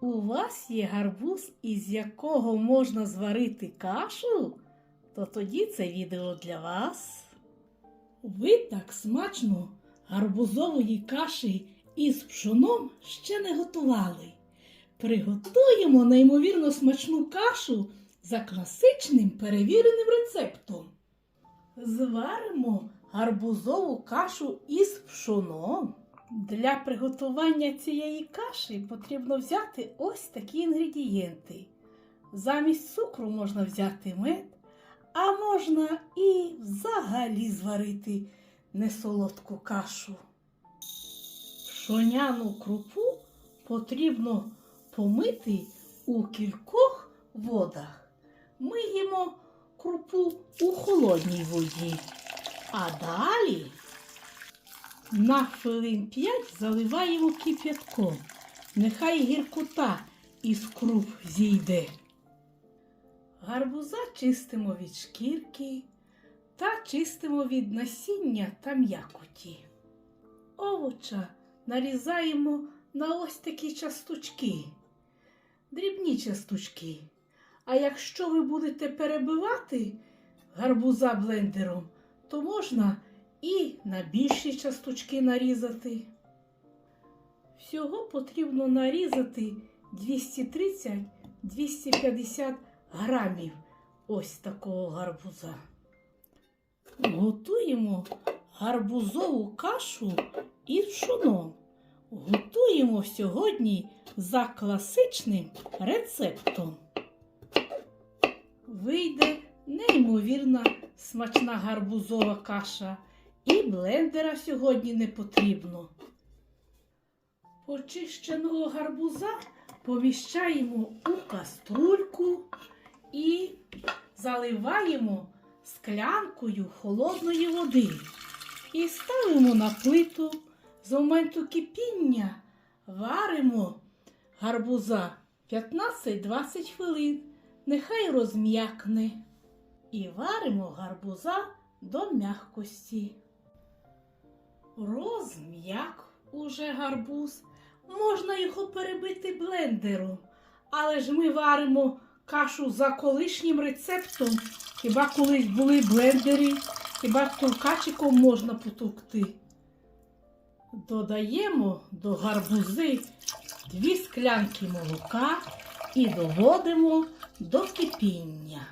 у вас є гарбуз, із якого можна зварити кашу, то тоді це відео для вас. Ви так смачно гарбузової каші із пшоном ще не готували. Приготуємо неймовірно смачну кашу за класичним перевіреним рецептом. Зваримо гарбузову кашу із пшоном. Для приготування цієї каші потрібно взяти ось такі інгредієнти. Замість цукру можна взяти мед, а можна і взагалі зварити несолодку кашу. Пшоняну крупу потрібно помити у кількох водах. Миємо крупу у холодній воді. А далі на хвилин 5 заливаємо кип'ятком. Нехай гіркота із круп зійде. Гарбуза чистимо від шкірки та чистимо від насіння та м'якоті. Овоча нарізаємо на ось такі часточки, дрібні часточки. А якщо ви будете перебивати гарбуза блендером, то можна і на більші часточки нарізати. Всього потрібно нарізати 230-250 грамів ось такого гарбуза. Готуємо гарбузову кашу із пшоном. Готуємо сьогодні за класичним рецептом. Вийде неймовірна смачна гарбузова каша, і блендера сьогодні не потрібно. Почищеного гарбуза поміщаємо у каструльку і заливаємо склянкою холодної води. І ставимо на плиту. З моменту кипіння варимо гарбуза 15-20 хвилин. Нехай розм'якне. І варимо гарбуза до м'якості. Розм'як уже гарбуз. Можна його перебити блендером. Але ж ми варимо кашу за колишнім рецептом. Хіба колись були блендери, хіба товкачиком можна потовкти. Додаємо до гарбузи дві склянки молока і доводимо до кипіння.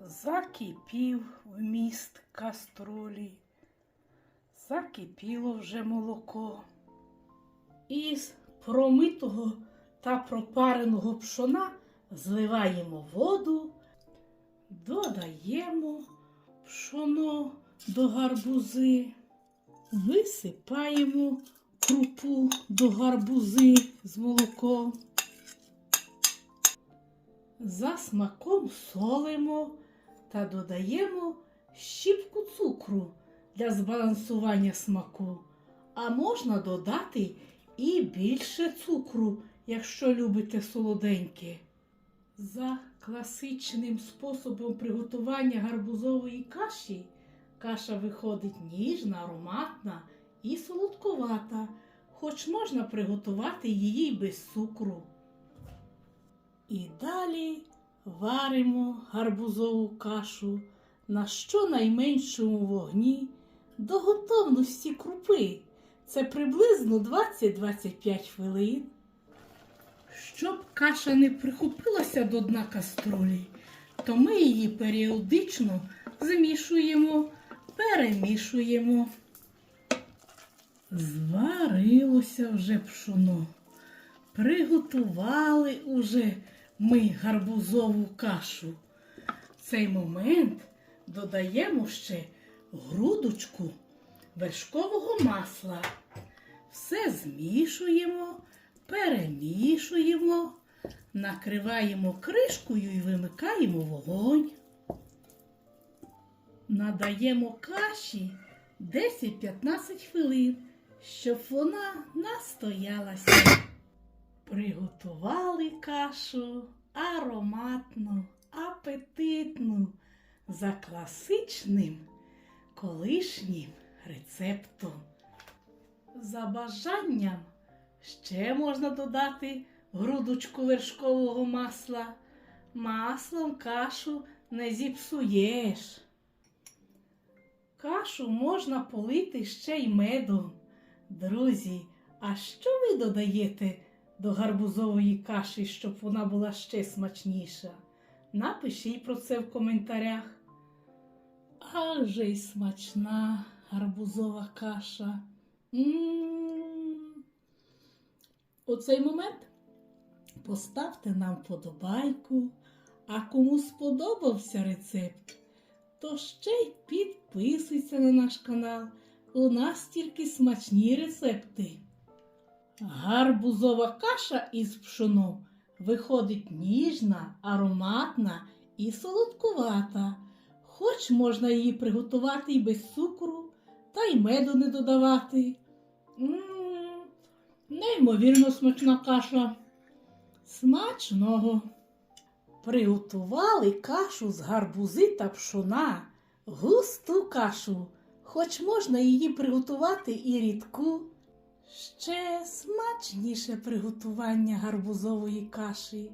Закипів вміст каструлі. Закипіло вже молоко. Із промитого та пропареного пшона зливаємо воду, додаємо пшоно до гарбузи, висипаємо крупу до гарбузи з молоком. За смаком солимо та додаємо щіпку цукру для збалансування смаку. А можна додати і більше цукру, якщо любите солоденьке. За класичним способом приготування гарбузової каші каша виходить ніжна, ароматна і солодкувата, хоч можна приготувати її без цукру. І далі варимо гарбузову кашу на щонайменшому вогні до готовності крупи. Це приблизно 20-25 хвилин. Щоб каша не прихопилася до дна каструлі, то ми її періодично змішуємо, перемішуємо. Зварилося вже пшоно. Приготували уже ми гарбузову кашу. В цей момент додаємо ще грудочку вершкового масла. Все змішуємо, перемішуємо, накриваємо кришкою і вимикаємо вогонь. Надаємо каші 10-15 хвилин, щоб вона настоялася. Приготували кашу ароматну, апетитну за класичним колишнім рецептом. За бажанням ще можна додати грудочку вершкового масла. Маслом кашу не зіпсуєш. Кашу можна полити ще й медом. Друзі, а що ви додаєте до гарбузової каші, щоб вона була ще смачніша? Напишіть про це в коментарях. Ах же й смачна гарбузова каша. М. У цей момент поставте нам вподобайку, а кому сподобався рецепт, то ще й підписуйся на наш канал. У нас тільки смачні рецепти. Гарбузова каша із пшоном виходить ніжна, ароматна і солодкувата. Хоч можна її приготувати і без цукру, та й меду не додавати. М, Неймовірно смачна каша. Смачного. Приготували кашу з гарбузи та пшона, густу кашу, хоч можна її приготувати і рідку. Ще смачніше приготування гарбузової каші.